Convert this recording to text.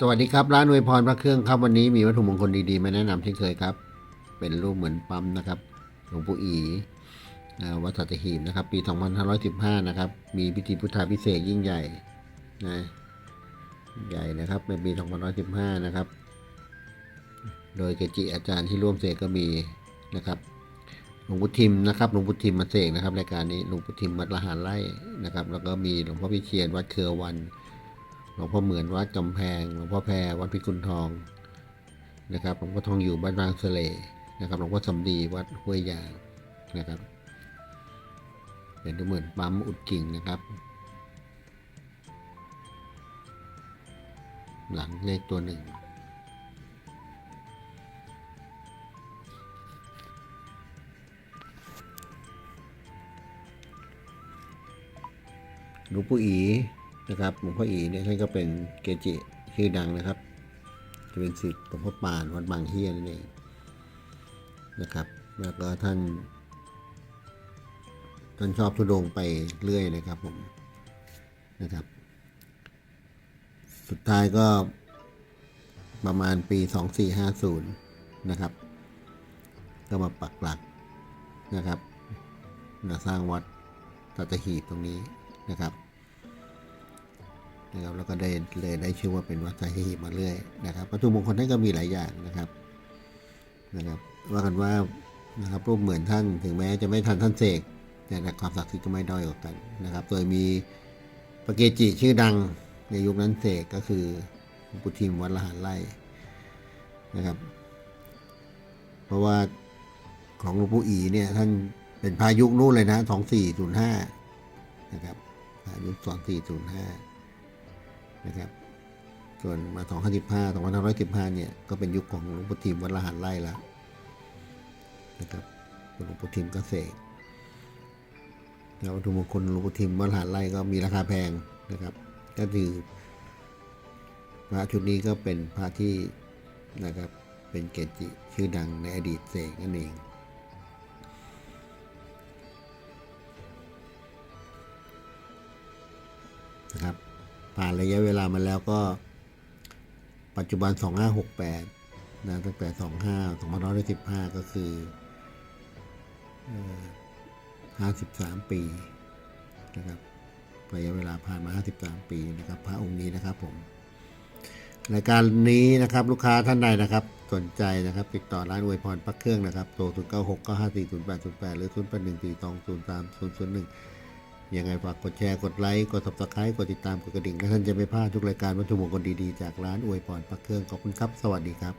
สวัสดีครับ ร้านอวยพรพระเครื่องครับวันนี้มีวัตถุมงคลดีๆมาแนะนำเช่นเคยครับ เป็นรูปเหมือนปั๊มนะครับหลวงปู่อีวัดสัตหีบนะครับ ปี 2515 นะครับ มีพิธีพุทธาพิเศษยิ่งใหญ่นะใหญ่นะครับในปี 2515 นะครับ โดยเกจิอาจารย์ที่ร่วมเสกก็มีนะครับหลวงปู่ทิมนะครับหลวงปู่ทิมมาเสกนะครับรายการนี้หลวงปู่ทิมวัดละหารไร่นะครับ แล้วก็มีหลวงพ่อพิเชียนวัดเครือวัน หลวงพ่อเหมือนวัดกำแพง หลวงพ่อแพรวัดพิกุลทองนะครับหลวงพ่อทองอยู่บ้านบางสะเลนะครับหลวงพ่อสำดีวัดห้วยยางนะครับเป็นดูเหมือนปั๊มอุดกิ่งนะครับ หลังเลขตัวหนึ่งหลวงปู่อี นะครับหลวงพ่ออีเนี่ยท่านก็เป็นเกจิชื่อดังนะครับ จะเป็นศิษย์หลวงพ่อปานวัดบางเฮียนั่นเองนะครับ แล้วก็ท่านท่านชอบทุดงไปเรื่อยนะครับผมนะครับ สุดท้ายก็ประมาณปี 2450 นะครับ ก็มาปักหลักนะครับมาสร้างวัดตัตหีบตรงนี้นะครับ นะครับแล้วก็ได้เลยได้ชื่อว่าเป็นวัดตัตหีบมาเรื่อยนะครับวัตถุมงคลท่านก็มีหลายอย่างนะครับนะครับ ว่ากันว่านะครับรูปเหมือนท่านถึงแม้จะไม่ทันท่านเสกแต่ความศักดิ์สิทธิ์ก็ไม่ด้อยกว่ากันนะครับ โดยมีปเกจิชื่อดังในยุคนั้นเสกก็คือปู่ทิมวัดละหารไร่นะครับ เพราะว่าของหลวงปู่อีเนี่ยท่านเป็นพายุคนู่นเลยนะสองสี่ศูนย์ห้านะครับพายุสองสี่ศูนย์ห้า นะครับ ส่วนมาสองพันสิบห้าสองพันห้าร้อยสิบห้าเนี่ย ก็เป็นยุคของหลวงปู่ทิมวัดละหารไร่ล้วนะครับหลวงปู่ทิมก็เสกแล้ววัตถุมงคลหลวงปู่ทิมวัดละหารไร่ก็มีราคาแพงนะครับ ก็คือพระชุดนี้ก็เป็นพระที่นะครับเป็นเกจิชื่อดังในอดีตเสกนั่นเอง ผ่านระยะเวลามาแล้วก็ ปัจจุบัน 2568นะตั้งแต่ 25 2515 ก็คือ 53 ปีนะครับระยะเวลาผ่านมา 53 ปีนะครับ พระองค์นี้นะครับผมรายการนี้นะครับลูกค้าท่านใดนะครับ สนใจนะครับ ติดต่อร้านอวยพรปักเครื่องนะครับโทร0 9 6 9 5 4 0 8 0 8 หรือ 0 8 1 4 2 0 3 0 0 1 ยังไงฝากกดแชร์ กดไลค์ กด subscribe กดติดตาม กดกระดิ่งและท่านจะไม่พลาดทุกรายการวัตถุมงคลดีๆ จากร้านอวยพรปักเครื่อง ขอบคุณครับ สวัสดีครับ